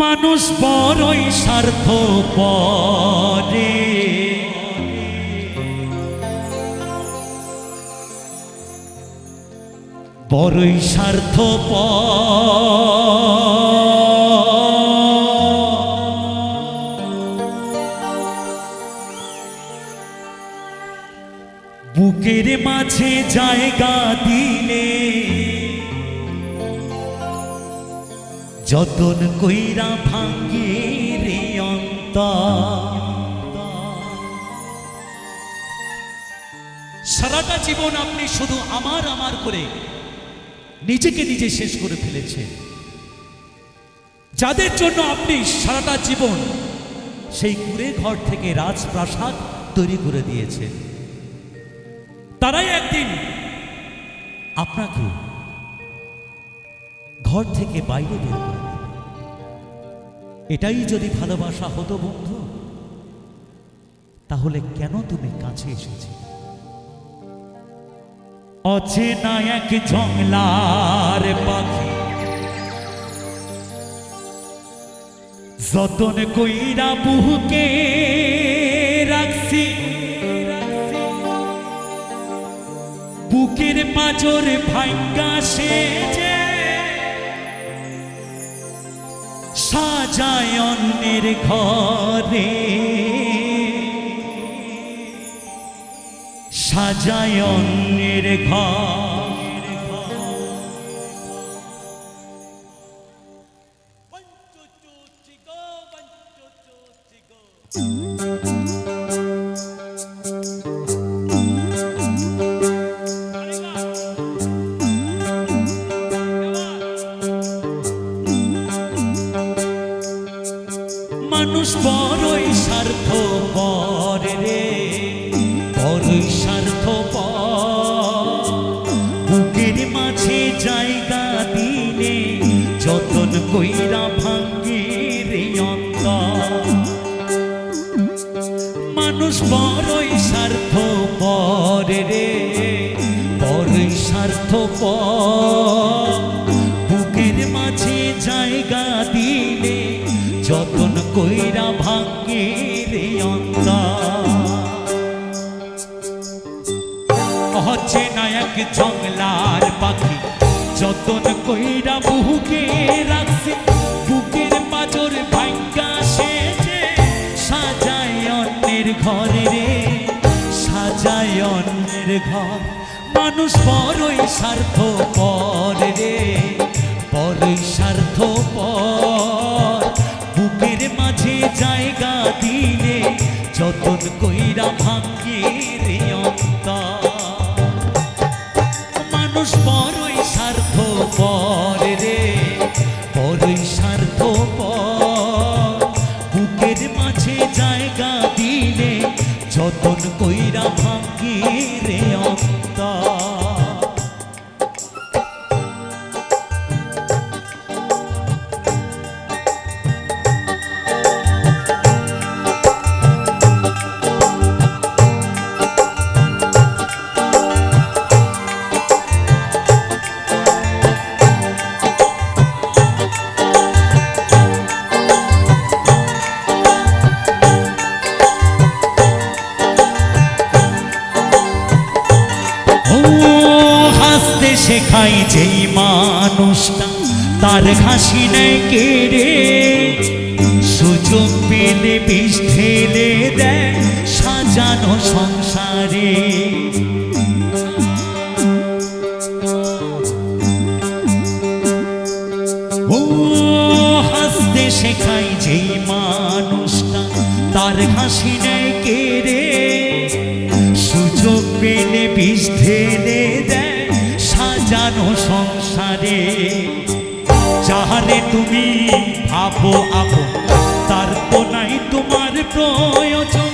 মানুষ বড়ই স্বার্থ পরে বড়ই স্বার্থ বুকের মাঝে জায়গা দিলে যতন কইরা ভাঙ্গে রে অন্তর সারাটা জীবন আপনি শুধু আমার আমার করে নিজেকে নিজে শেষ করে ফেলেছেন যাদের জন্য আপনি সারাটা জীবন সেই কুড়ে ঘর থেকে রাজপ্রাসাদ তৈরি করে দিয়েছেন তারাই একদিন আপনাকে ঘর থেকে বাইরে বের করে। এটাই যদি ভালোবাসা হতো বন্ধু, তাহলে কেন তুমি কাছে এসেছিলে অচেনা এক জংলার পাখি, যতন কইরা বুকে রাখছি বুকের পাজর ভাঙ্গা সেজে সাজায় অন্যের ঘরে। সাজায় অন্যের ঘর মানুষ বড়ই স্বার্থ রে। বড়ই স্বার্থ বুকের মাঝে জায়গা দিলে যতন কইরা ভাঙ্গে রে অন্তর। মানুষ বড়ই স্বার্থ রে। বড়ই স্বার্থ বুকের কইরা ভাঙ্গে রে হচ্ছে নায়ক জংলার পাখি, যতন কইরা বুকে রাখছে। বুকের পাজর ভাঙ্গা সেজে সাজায় অন্যের ঘরে রে, সাজায় অন্যের ঘর। মানুষ বড়ই স্বার্থ পর রে, বড়ই স্বার্থ যতন কইরা শেখাই যেই মানুষটা, তার হাসি নেয় কেড়ে। সুযোগ পেলে বিষ ঢেলে দেয় সাজানো সংসারে। শেখাই যেই মানুষটা, তার হাসি নেয় কেড়ে। সুযোগ পেলে বিষ ঢেলে দেয় সংসারে, যাহারে তুমি ভাবো আপো তার তো নাই তোমার প্রয়োজন।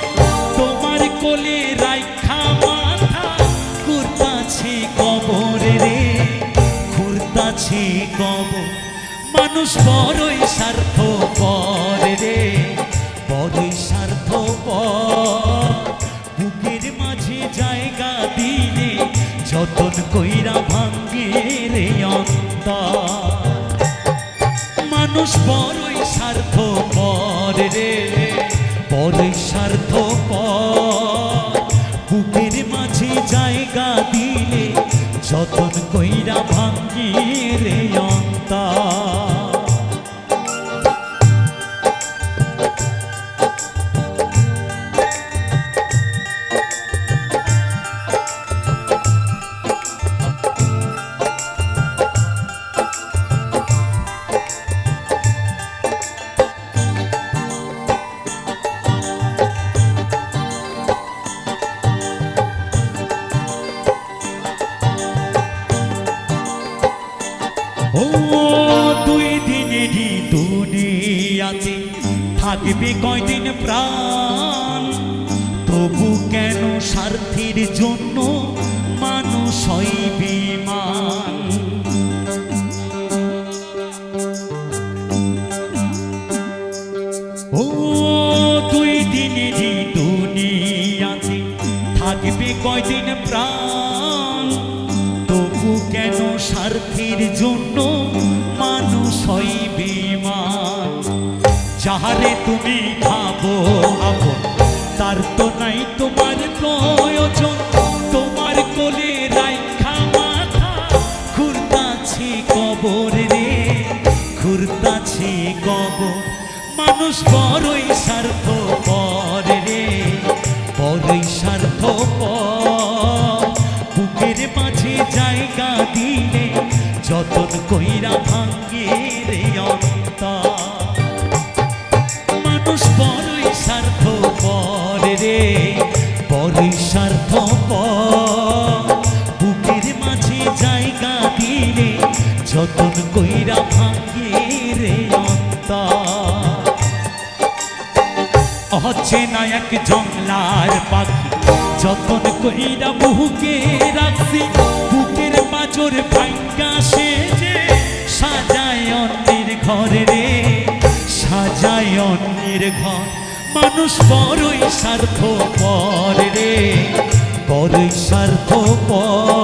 তোমার কোলে রাইখা মাথা ঘুরতাছে কবরে রে ঘুরতাছে কবর। মানুষ বড়ই স্বার্থ পরে রে, বড়ই স্বার্থ বুকের মাঝে জায়গা দিলে যতন কইরা ভাঙ্গে মানুষ বড়ই স্বার্থ পর রে। বড়ই স্বার্থ পর মাঝে জায়গা দিলে যতন কইরা ভাঙ্গি ও দুই দিনেরই দুনিয়াতে থাকবে কয়দিন প্রাণ? তবু কেন স্বার্থের জন্য মানুষ হয় বিমান? ও দুই দিনেরই দুনিয়াতে থাকবে কয়দিন প্রাণ? স্বার্থের জন্য মানুষ হয় বিমান। যাহারে তুমি ভাবো আপন, তার তো নাই তোমার প্রয়োজন। তোমার কোলে রাইখা মাথা ঘুরতাছি কবর রে ঘুরতাছি কবর। মানুষ বড়ই স্বার্থ জংলার পাখি। যখন কইরা বহুকে রাখছি, বুকের মাজর ভাঙ্গা সে যে সাজায় অন্যের ঘরে রে, সাজায় অন্যের ঘর। মানুষ বড়ই স্বার্থ পর রে, বড়ই স্বার্থ পর